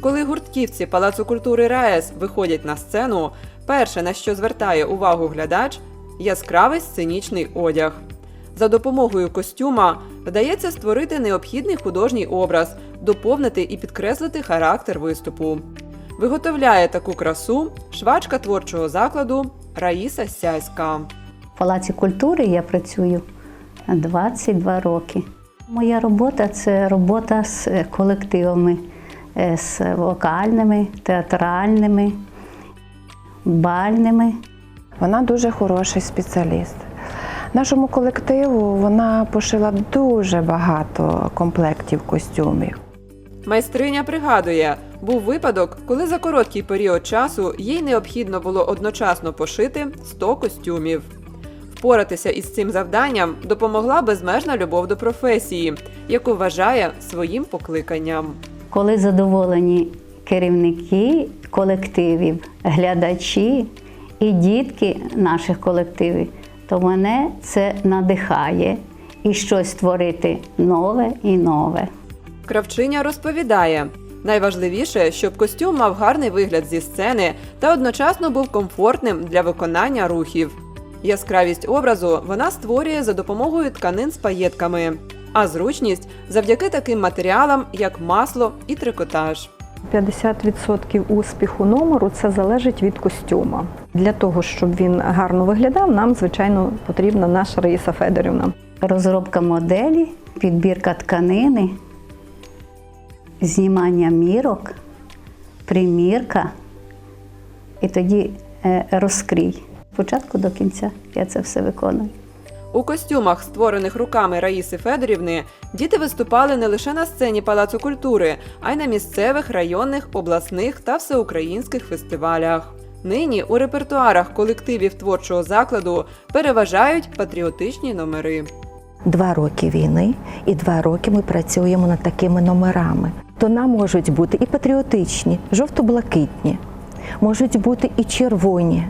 Коли гуртківці Палацу культури РаЕС виходять на сцену, перше, на що звертає увагу глядач, яскравий сценічний одяг. За допомогою костюма вдається створити необхідний художній образ, доповнити і підкреслити характер виступу. Виготовляє таку красу швачка творчого закладу Раїса Сяйська. В Палаці культури я працюю 22 роки. Моя робота це робота з колективами, з вокальними, театральними, бальними. Вона дуже хороший спеціаліст. Нашому колективу вона пошила дуже багато комплектів костюмів. Майстриня пригадує, був випадок, коли за короткий період часу їй необхідно було одночасно пошити 100 костюмів. Впоратися із цим завданням допомогла безмежна любов до професії, яку вважає своїм покликанням. Коли задоволені керівники колективів, глядачі і дітки наших колективів, то мене це надихає і щось створити нове і нове. Кравчиня розповідає: найважливіше, щоб костюм мав гарний вигляд зі сцени та одночасно був комфортним для виконання рухів. Яскравість образу вона створює за допомогою тканин з паєтками, а зручність завдяки таким матеріалам, як масло і трикотаж. 50% успіху номеру це залежить від костюма. Для того, щоб він гарно виглядав, нам, звичайно, потрібна наша Раїса Федорівна. Розробка моделі, підбірка тканини, знімання мірок, примірка і тоді е, розкрій. Спочатку до кінця я це все виконую. У костюмах, створених руками Раїси Федорівни, діти виступали не лише на сцені Палацу культури, а й на місцевих, районних, обласних та всеукраїнських фестивалях. Нині у репертуарах колективів творчого закладу переважають патріотичні номери. Два роки війни і два роки ми працюємо над такими номерами. Тона можуть бути і патріотичні, жовто-блакитні, можуть бути і червоні,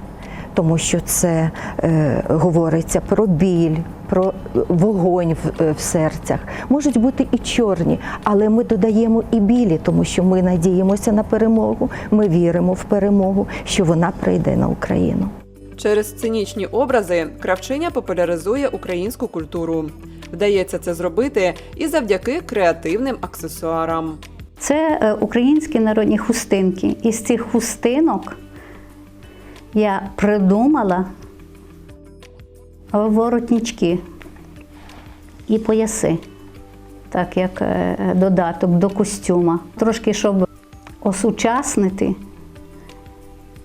тому що це е, говориться про біль, про вогонь в, е, в серцях. Можуть бути і чорні, але ми додаємо і білі, тому що ми надіємося на перемогу, ми віримо в перемогу, що вона прийде на Україну. Через сценічні образи кравчиня популяризує українську культуру. Вдається це зробити і завдяки креативним аксесуарам. Це е, українські народні хустинки. Із цих хустинок я придумала воротнички і пояси, так як е, додаток до костюма. Трошки, щоб осучаснити,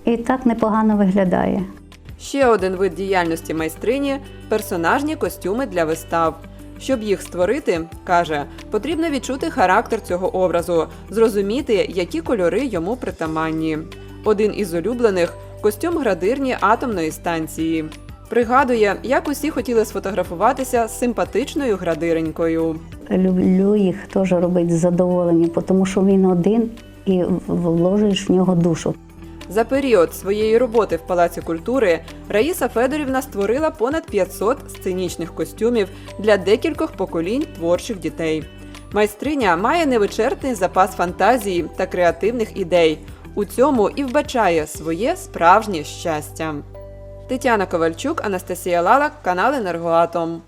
і так непогано виглядає. Ще один вид діяльності майстрині персонажні костюми для вистав. Щоб їх створити, каже, потрібно відчути характер цього образу, зрозуміти, які кольори йому притаманні. Один із улюблених костюм градирні атомної станції. Пригадує, як усі хотіли сфотографуватися з симпатичною градиренькою. Люблю їх теж робити з задоволенням, тому що він один і вложиш в нього душу. За період своєї роботи в Палаці культури Раїса Федорівна створила понад 500 сценічних костюмів для декількох поколінь творчих дітей. Майстриня має невичерпний запас фантазії та креативних ідей. У цьому і вбачає своє справжнє щастя. Тетяна Ковальчук, Анастасія Лалак, канал Енергоатом.